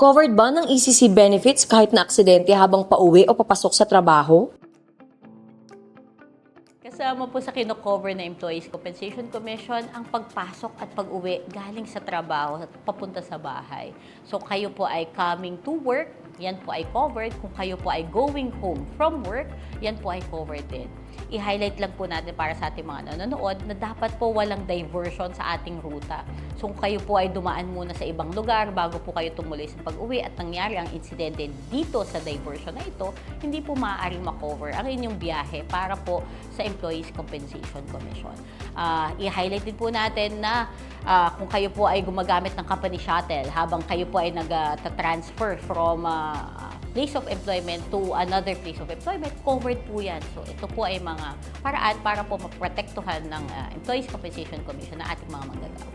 Covered ba ng ECC benefits kahit na aksidente habang pauwi o papasok sa trabaho? Kasama po sa kino-cover na Employees Compensation Commission ang pagpasok at pag-uwi galing sa trabaho at papunta sa bahay. So kayo po ay coming to work, yan po ay covered. Kung kayo po ay going home from work, yan po ay covered din. I-highlight lang po natin para sa ating mga nanonood na dapat po walang diversion sa ating ruta. So kung kayo po ay dumaan muna sa ibang lugar bago po kayo tumuloy sa pag-uwi at nangyari ang insidente dito sa diversion na ito, hindi po maaaring makover ang inyong biyahe para po sa Employees Compensation Commission. Ah, i-highlight din po natin na ah, kung kayo po ay gumagamit ng company shuttle habang kayo po ay nag-transfer from ah, place of employment to another place of employment, covered po yan. So ito po ay mga paraan para po maprotektuhan ng ah, Employees Compensation Commission na ating mga manggagawa.